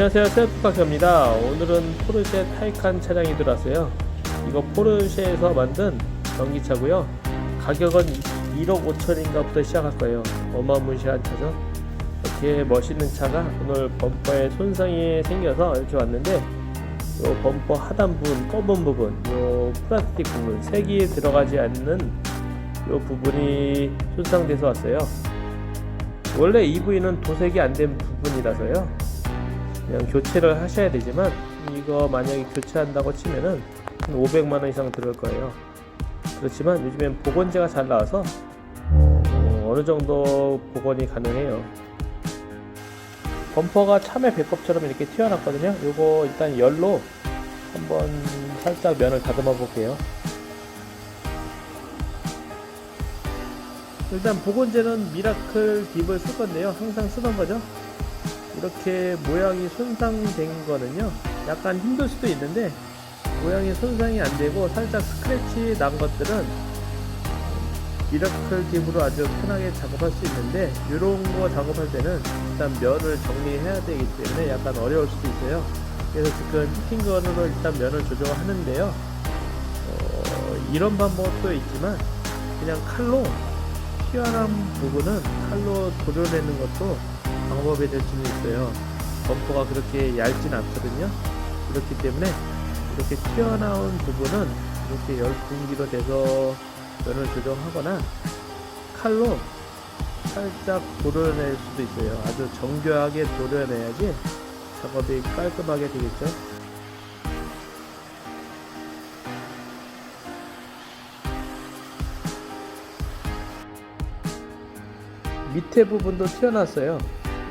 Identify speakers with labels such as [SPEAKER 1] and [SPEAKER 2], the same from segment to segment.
[SPEAKER 1] 안녕하세요. 셀프카입니다. 오늘은 포르쉐 타이칸 차량이 들어왔어요. 이거 포르쉐에서 만든 전기차고요. 가격은 1억 5천인가부터 시작할 거예요. 어마무시한 차죠. 이렇게 멋있는 차가 오늘 범퍼에 손상이 생겨서 이렇게 왔는데 요 범퍼 하단 부분 검은 부분 요 플라스틱 부분 색이 들어가지 않는 요 부분이 손상돼서 왔어요. 원래 이 부위는 도색이 안 된 부분이라서요 그냥 교체를 하셔야 되지만 이거 만약에 교체한다고 치면은 한 500만 원 이상 들을 거예요. 그렇지만 요즘엔 복원제가 잘 나와서 어, 어느 정도 복원이 가능해요. 범퍼가 참외 배꼽처럼 이렇게 튀어났거든요. 요거 일단 열로 한번 살짝 면을 다듬어 볼게요. 일단 복원제는 미라클 딥을 쓸 건데요. 항상 쓰던 거죠. 이렇게 모양이 손상된 거는요 약간 힘들 수도 있는데 모양이 손상이 안 되고 살짝 스크래치 난 것들은 미라클 딥으로 아주 편하게 작업할 수 있는데 이런 거 작업할 때는 일단 면을 정리해야 되기 때문에 약간 어려울 수도 있어요. 그래서 지금 히팅건으로 일단 면을 조정하는데요. 어, 이런 방법도 있지만 그냥 칼로 튀어나온 부분은 칼로 도려내는 것도 방법이 될 수는 있어요. 범퍼가 그렇게 얇진 않거든요. 그렇기 때문에 이렇게 튀어나온 부분은 이렇게 열 분기로 돼서 면을 조정하거나 칼로 살짝 도려낼 수도 있어요. 아주 정교하게 도려내야지 작업이 깔끔하게 되겠죠. 밑에 부분도 튀어났어요.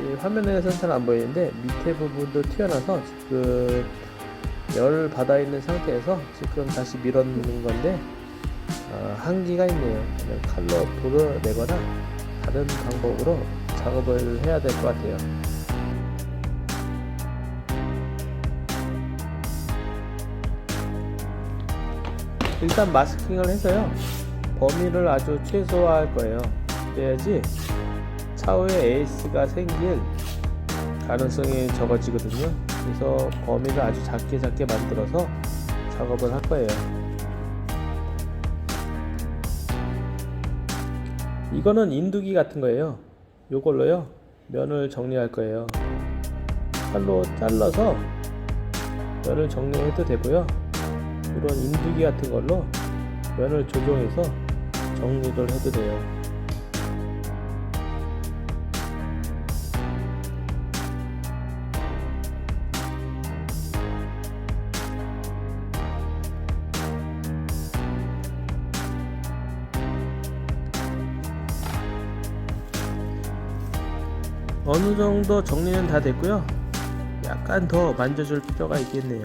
[SPEAKER 1] 이 화면에서는 잘 안 보이는데 밑에 부분도 튀어나서 지금 열 받아 있는 상태에서 지금 다시 밀어넣는 건데 어, 한계가 있네요. 칼로 도려내거나 다른 방법으로 작업을 해야 될 것 같아요. 일단 마스킹을 해서요. 범위를 아주 최소화할 거예요. 그래야지 차후에 에이스가 생길 가능성이 적어지거든요. 그래서 범위를 아주 작게 작게 만들어서 작업을 할 거예요. 이거는 인두기 같은 거예요. 요걸로요. 면을 정리할 거예요. 칼로 잘라서 면을 정리해도 되고요. 이런 인두기 같은 걸로 면을 조정해서 정리를 해도 돼요. 어느 정도 정리는 다 됐고요. 약간 더 만져줄 필요가 있겠네요.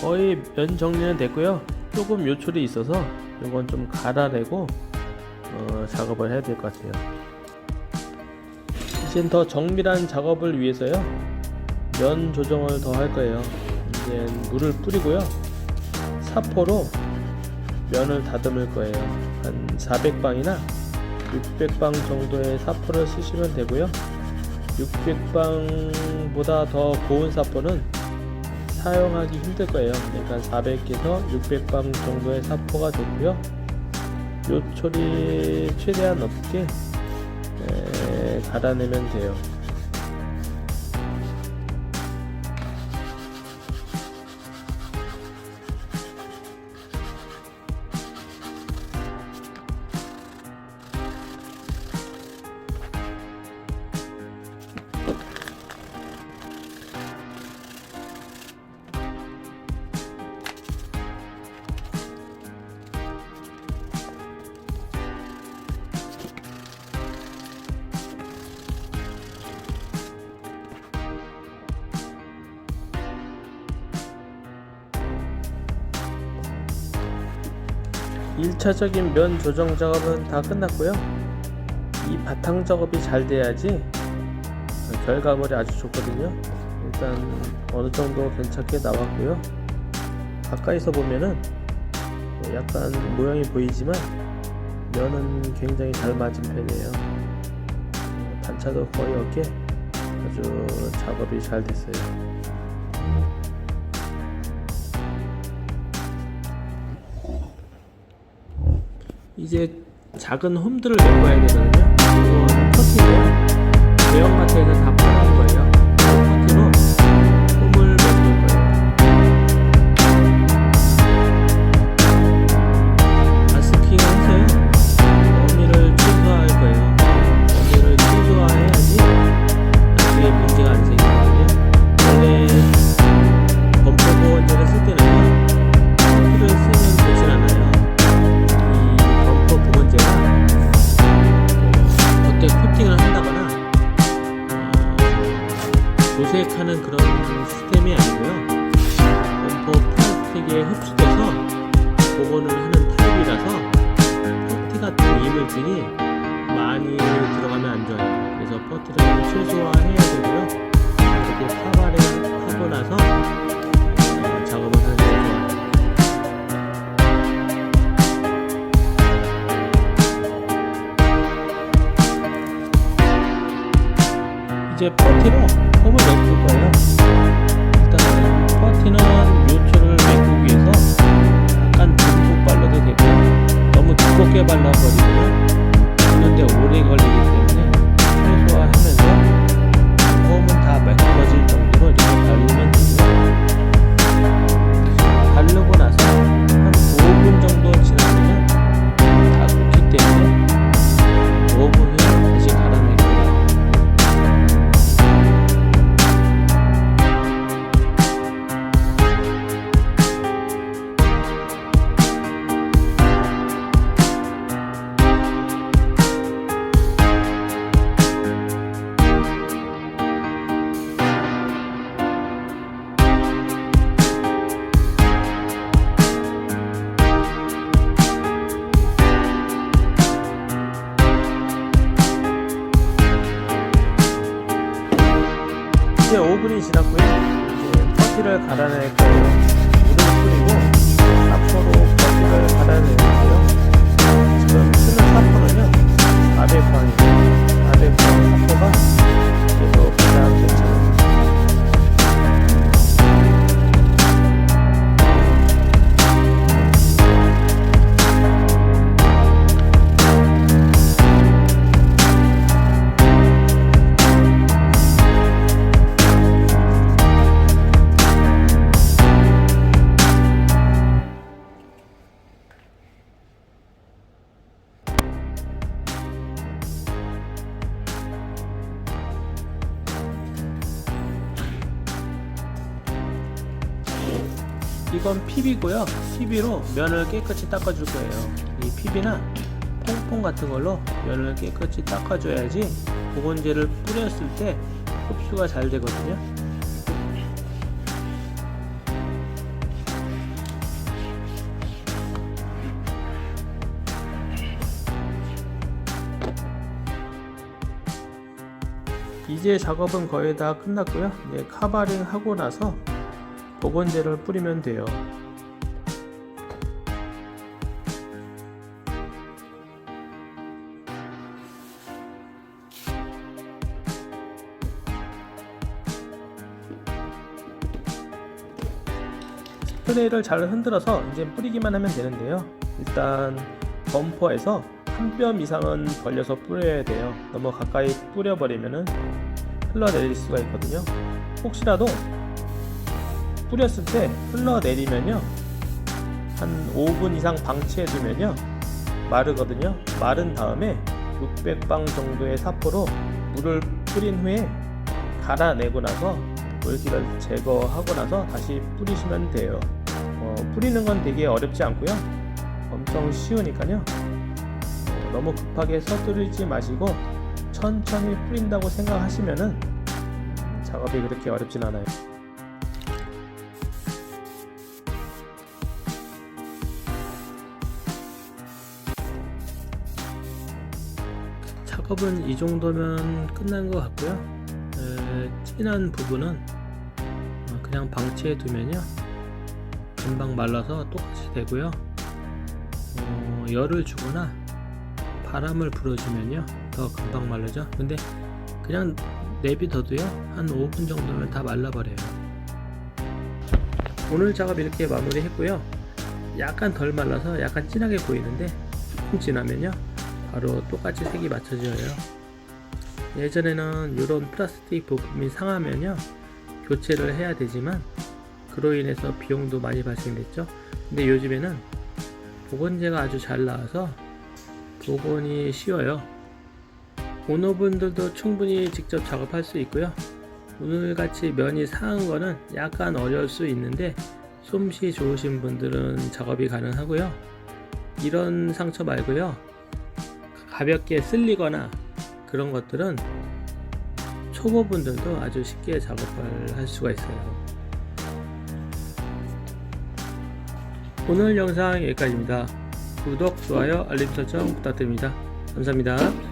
[SPEAKER 1] 거의 면 정리는 됐고요. 조금 요철이 있어서 이건 좀 갈아내고 어, 작업을 해야 될 것 같아요. 이젠 더 정밀한 작업을 위해서요. 면 조정을 더 할 거예요. 이제 물을 뿌리고요. 사포로 면을 다듬을 거예요. 한 400방이나 600방 정도의 사포를 쓰시면 되고요. 600방보다 더 고운 사포는 사용하기 힘들 거예요. 그러니까 400에서 600방 정도의 사포가 좋고요. 요철이 최대한 에, 갈아내면 돼요. 일차적인 면 조정 작업은 다 끝났고요. 이 바탕 작업이 잘 돼야지 결과물이 아주 좋거든요. 일단 어느 정도 괜찮게 나왔고요. 가까이서 보면은 뭐 약간 모양이 보이지만 면은 굉장히 잘 맞은 편이에요. 어, 단차도 거의 없게 아주 작업이 잘 됐어요. 이제 작은 홈들을 메꿔야 되거든요. 이거는 퍼티인데요. 대형마트에서 다 파는 거 소화해야 되고요. 이렇게 카바를 하고 나서 어, 작업을 하는 게 좋아요. 이제 퍼티로 홈을 메꿀 거예요. 일단 퍼티는 1분이 지났고요. 이제 퍼티를 갈아낼 거예요. 물을 뿌리고 삽포로 퍼티를 갈아내요. PB고요. PB로 면을 깨끗이 닦아줄 거예요. 이 PB나 퐁퐁 같은 걸로 면을 깨끗이 닦아줘야지 보건제를 뿌렸을 때 흡수가 잘 되거든요. 이제 작업은 거의 다 끝났고요. 이제 카바링 하고 나서 보건제를 뿌리면 돼요. 스프레이를 잘 흔들어서 이제 뿌리기만 하면 되는데요. 일단 범퍼에서 한 뼘 이상은 벌려서 뿌려야 돼요. 너무 가까이 뿌려버리면은 흘러내릴 수가 있거든요. 혹시라도 뿌렸을 때 흘러내리면요 한 5분 이상 방치해두면요 마르거든요 마른 다음에 600방 정도의 사포로 물을 뿌린 후에 갈아내고 나서 물기를 제거하고 나서 다시 뿌리시면 돼요 어, 뿌리는 건 되게 어렵지 않고요 엄청 쉬우니까요 어, 너무 급하게 서두르지 마시고 천천히 뿌린다고 생각하시면은 음, 작업이 그렇게 어렵진 않아요 컵은 이 정도면 끝난 것 같고요. 에, 진한 부분은 어, 그냥 방치해 두면요. 금방 말라서 똑같이 되고요. 어, 열을 주거나 바람을 불어주면요. 더 금방 말르죠. 근데 그냥 내비둬도요. 한 5분 정도면 다 말라버려요. 오늘 작업 이렇게 마무리 했고요. 약간 덜 말라서 약간 진하게 보이는데 조금 지나면요. 바로 똑같이 색이 맞춰져요. 예전에는 이런 플라스틱 부품이 상하면요. 교체를 해야 되지만 그로 인해서 비용도 많이 발생됐죠. 근데 요즘에는 복원제가 아주 잘 나와서 복원이 쉬워요. 오너분들도 충분히 직접 작업할 수 있고요. 오늘같이 면이 상한 거는 약간 어려울 수 있는데 솜씨 좋으신 분들은 작업이 가능하고요. 이런 상처 말고요. 가볍게 쓸리거나 그런 것들은 초보분들도 아주 쉽게 작업을 할 수가 있어요. 오늘 영상 여기까지입니다. 구독, 좋아요, 알림 설정 부탁드립니다. 감사합니다.